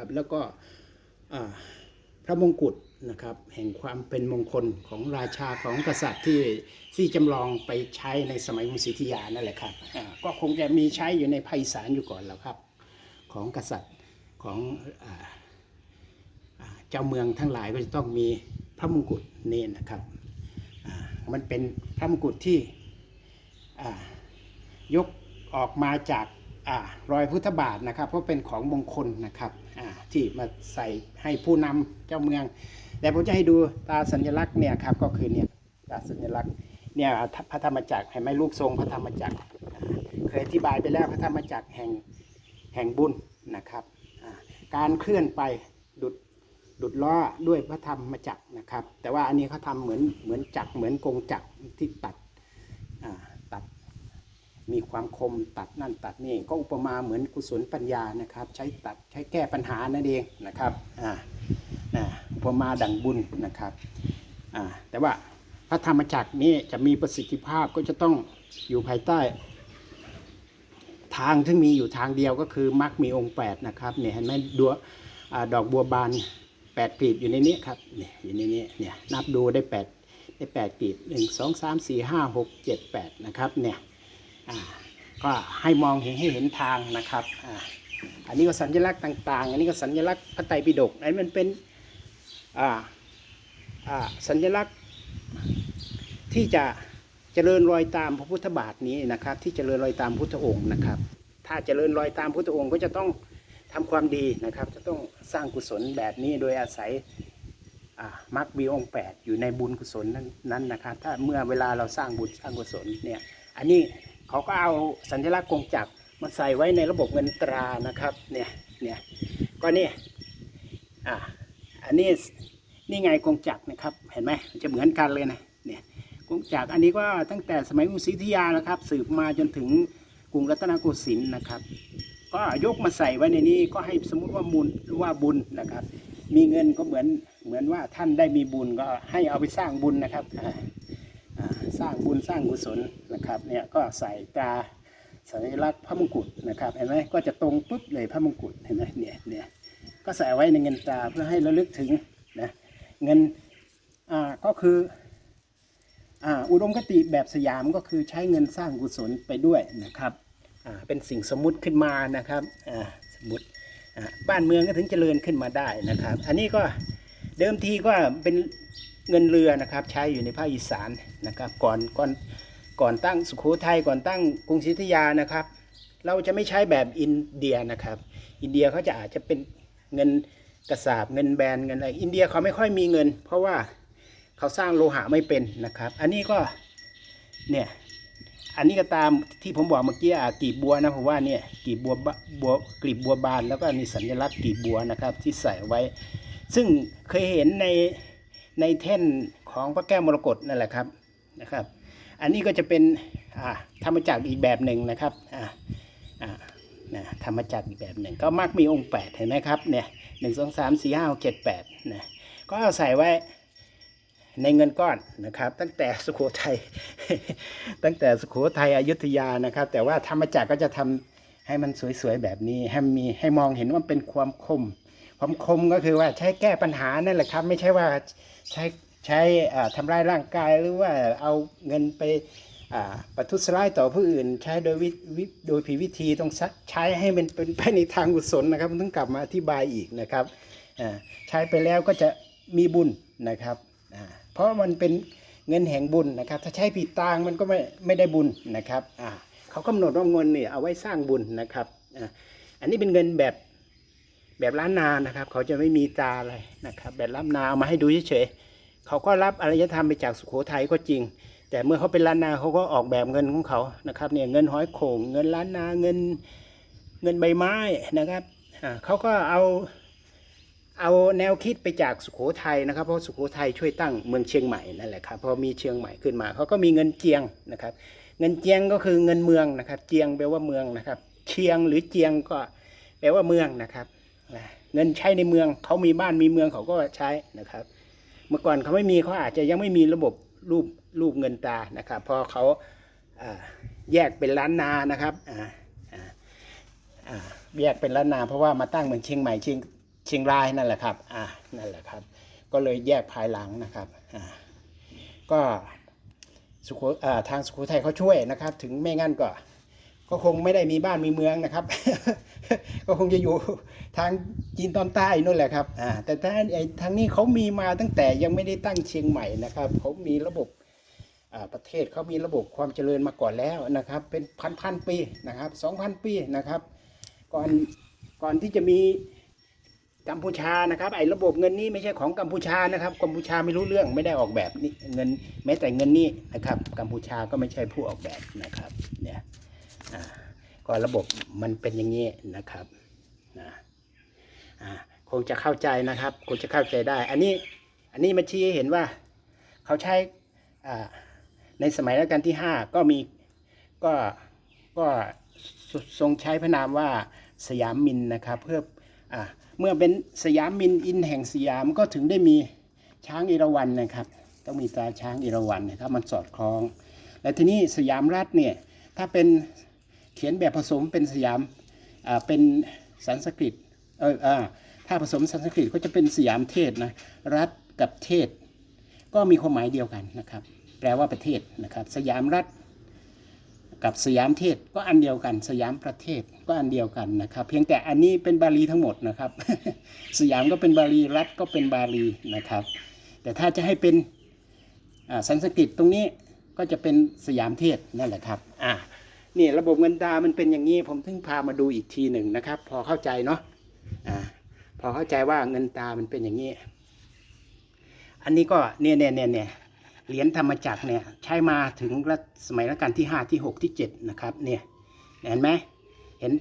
นะครับ แล้วก็พระมงกุฎนะครับแห่งความเป็นมงคลของราชาของกษัตริย์ที่ที่จำลองไปใช้ในสมัยกรุงศรีอยุธยานั่นแหละครับก็คงจะมีใช้อยู่ในภาคอีสานอยู่ก่อนแล้วครับ ของกษัตริย์ของเจ้าเมืองทั้งหลายก็จะต้องมีพระมงกุฎนี่นะครับมันเป็นพระมงกุฎที่ยกออกมาจาก รอยพุทธบาทนะครับ เพราะเป็นของมงคลนะครับที่มาใส่ให้ผู้นำเจ้าเมือง แต่ผมจะให้ดูตาสัญลักษณ์เนี่ยครับก็คือเนี่ยตาสัญลักษณ์เนี่ยพระธรรมจักรเห็นไหมรูปทรงพระธรรมจักรเคยอธิบายไปแล้วพระธรรมจักรแห่งแห่งบุญนะครับการเคลื่อนไปดุดดุดล้อด้วยพระธรรมจักรนะครับ แต่ว่าอันนี้เขาทำเหมือนเหมือนจักรเหมือนกงจักรที่ตัดอ่าตัด มีความคมตัดนั่นตัดนี่ก็อุปมาเหมือนกุศลปัญญานะครับ ใช้ตัดใช้แก้ปัญหานั่นเองนะครับอ่าอุปมาดังบุญนะครับอ่าแต่ว่าพระธรรมจักรนี้จะมีประสิทธิภาพก็จะต้องอยู่ภายใต้ ทางที่มีอยู่ทางเดียวก็คือมรรคมีองค์8นะครับเนี่ยเห็นไหมดัวอดอกบัวบาน8กลีบอยู่ในนี้ครับเนี่ยอยู่ในนี้เนี่ยนับดูได้ 8 ได้8กลีบ1 2 3 4 5 6 7 8นะครับเนี่ย ก็ให้มองเห็นให้เห็นทางนะครับอ,อันนี้ก็สัญลักษณ์ต่าง ๆ อันนี้ก็สัญลักษณ์พระไตรปิฎกอันนี้มันเป็นสัญลักษณ์ที่จะเจริญรอยตามพระพุทธบาทนี้นะครับ ที่เจริญรอยตามพุทธองค์นะครับ ถ้าเจริญรอยตามพุทธองค์ก็จะต้องทำความดีนะครับ จะต้องสร้างกุศลแบบนี้โดยอาศัยอ่ามรรคมีองแปดอยู่ในบุญกุศลนั้นนั้นนะครับ ถ้าเมื่อเวลาเราสร้างบุญสร้างกุศลเนี่ย อันนี้ เขาก็เอาสัญลักษณ์กงจักรมาใส่ไว้ในระบบเงินตรานะครับเนี่ยเนี่ยก็นี่อ่าอันนี้นี่ไงกงจักรนะครับเห็นไหมจะเหมือนกันเลยนะเนี่ยกงจากรอันนี้ก็ตั้งแต่สมัยกรุงศรีอยุธยานะครับ สืบมาจนถึงกรุงรัตนโกสินทร์นะครับ ก็ยกมาใส่ไว้ในนี้ก็ให้สมมุติว่ามูลว่าบุญนะครับ มีเงินก็เหมือนเหมือนว่าท่านได้มีบุญก็ให้เอาไปสร้างบุญนะครับอ่า สร้างบุญสร้างกุศลนะครับเนี่ยก็ใส่ตราสัญลักษณ์พระมงกุฎนะครับเห็นไหมก็จะตรงปุ๊บเลยพระมงกุฎเห็นไหมเนี่ยเนี่ยก็ใส่ไว้ในเงินตราเพื่อให้ระลึกถึงนะเงินอ่าก็คืออ่าอุดมคติแบบสยามก็คือใช้เงินสร้างกุศลไปด้วยนะครับอ่าเป็นสิ่งสมมุติขึ้นมานะครับอ่าสมมติอ่าบ้านเมืองก็ถึงเจริญขึ้นมาได้นะครับ อันนี้ก็เดิมทีก็เป็น เงินเรือนะครับใช้อยู่ในภาคอีสานนะครับก่อนก่อนก่อนตั้งสุโขทัยก่อนตั้งกรุงศรีอยุธยานะครับ เราจะไม่ใช้แบบอินเดียนะครับ อินเดียเขาจะอาจจะเป็นเงินกระสาบเงินแบนเงินอะไรอินเดียเขาไม่ค่อยมีเงิน เพราะว่าเขาสร้างโลหะไม่เป็นนะครับ อันนี้ก็เนี่ยอันนี้ก็ตามที่ผมบอกเมื่อกี้อะกีบบัวนะผมว่าเนี่ยกีบบัวบัวกลีบบัวบานแล้วก็มีสัญลักษณ์กีบบัวนะครับที่ใส่ไว้ ซึ่งเคยเห็นใน ในแท่นของพระแก้วมรกตนั่นแหละครับนะครับ อันนี้ก็จะเป็นอ่าธรรมจักรอีกแบบหนึ่งนะครับอ่าอ่านะธรรมจักรอีกแบบหนึ่งก็มักมีองค์แปดเห็นไหมครับเนี่ยหนึ่งสองสามสี่ห้าหกเจ็ดแปดนะก็เอาใส่ไว้ในเงินก้อนนะครับ ตั้งแต่สุโขทัยตั้งแต่สุโขทัยอยุธยานะครับ แต่ว่าธรรมจักรก็จะทำให้มันสวยๆแบบนี้ให้มีให้มองเห็นว่าเป็นความคม ความคมก็คือว่าใช้แก้ปัญหานั่นแหละครับ ไม่ใช่ว่าใช้ใช้ทำร้ายร่างกายหรือว่าเอาเงินไปประทุษร้ายต่อผู้อื่น ใช้โดยวิวิโดยผิดวิธีต้องใช้ให้มันเป็นไปในทางกุศลนะครับต้องกลับมาอธิบายอีกนะครับใช้ไปแล้วก็จะมีบุญนะครับเพราะมันเป็นเงินแห่งบุญนะครับ ถ้าใช้ผิดตางมันก็ไม่ไม่ได้บุญนะครับเขากำหนดว่าเงินเนี่ยเอาไว้สร้างบุญนะครับอันนี้เป็นเงินแบบ แบบล้านนานะครับ เขาจะไม่มีตาอะไรนะครับ แบบล้านนาเอามาให้ดูเฉยๆเขาก็รับอารยธรรมไปจากสุโขทัยก็จริง แต่เมื่อเขาเป็นล้านนาเขาก็ออกแบบเงินของเขานะครับเนี่ยเงินห้อยโขงเงินล้านนาเงินเงินใบไม้นะครับอ่าเขาก็เอาเอาแนวคิดไปจากสุโขทัยนะครับ เพราะสุโขทัยช่วยตั้งเมืองเชียงใหม่นั่นแหละครับพอมีเชียงใหม่ขึ้นมาเขาก็มีเงินเจียงนะครับ เงินเจียงก็คือเงินเมืองนะครับ เจียงแปลว่าเมืองนะครับ เชียงหรือเจียงก็แปลว่าเมืองนะครับ เงินใช้ในเมืองเขามีบ้านมีเมืองเขาก็ใช้นะครับ เมื่อก่อนเขาไม่มีเขาอาจจะยังไม่มีระบบรูปรูปเงินตานะครับพอเขาแยกเป็นล้านนานะครับแยกเป็นล้านนา เพราะว่ามาตั้งเมืองเชียงใหม่เชียงชียงรายนั่นแหละครับอ่านั่นแหละครับ ก็เลยแยกภายหลังนะครับอ่าก็สุโขอ่าทางสุโขทัยเขาช่วยนะครับ ถึงไม่งั้นก็ ก็คงไม่ได้มีบ้านมีเมืองนะครับ ก็คงจะอยู่ทางจีนตอนใต้นู่นแหละครับอ่าแต่ทาไอ้ทางนี้เขามีมาตั้งแต่ยังไม่ได้ตั้งเชียงใหม่นะครับเขามีระบบอ่าประเทศเขามีระบบความเจริญมาก่อนแล้วนะครับ เป็นพันพันๆปีนะครับสองพันปีนะครับ ก่อนก่อนที่จะมีกัมพูชานะครับไอ้ระบบเงินนี้ไม่ใช่ของกัมพูชานะครับกัมพูชาไม่รู้เรื่องไม่ได้ออกแบบนี่เงินแม้แต่เงินนี้นะครับกัมพูชาก็ไม่ใช่ผู้ออกแบบนะครับเนี่ย ก็ระบบมันเป็นอย่างนี้นะครับนะคงจะเข้าใจนะครับคงจะเข้าใจได้ อันนี้อันนี้มาชี้ให้เห็นว่าเขาใช้ในสมัยรัชกาลที่ 5 ก็มีก็ก็ทรงใช้พระนามว่าสยามมินนะครับเพื่ออเมื่อเป็นสยามมินอินแห่งสยามก็ถึงได้มีช้างเอราวัณนะครับ ต้องมีตราช้างเอราวัณนะครับมันสอดคล้อง และทีนี้สยามรัฐเนี่ยถ้าเป็น เขียนแบบผสมเป็นสยามอ่าเป็นสันสกฤตเอออ่าถ้าผสมสันสกฤตก็จะเป็นสยามเทศนะรัฐกับเทศ ก็มีความหมายเดียวกันนะครับแปลว่าประเทศนะครับสยามรัฐกับสยามเทศก็อันเดียวกัน สยามประเทศก็อันเดียวกันนะครับ เพียงแต่อันนี้เป็นบาลีทั้งหมดนะครับ สยามก็เป็นบาลีรัฐก็เป็นบาลีนะครับ แต่ถ้าจะให้เป็นสันสกฤตตรงนี้ก็จะเป็นสยามเทศนั่นแหละครับอ่า นี่ระบบเงินตามันเป็นอย่างนี้ ผมถึงพามาดูอีกทีหนึ่งนะครับ พอเข้าใจเนาะอ่าพอเข้าใจว่าเงินตามันเป็นอย่างนี้ อันนี้ก็เนี่ยเนี่ยเนี่ยเนี่ยเหรียญธรรมจักรเนี่ยใช้มาถึงรัสมัยรัชกาลที่5ที่6ที่7นะครับเนี่ยเห็นไหมเห็น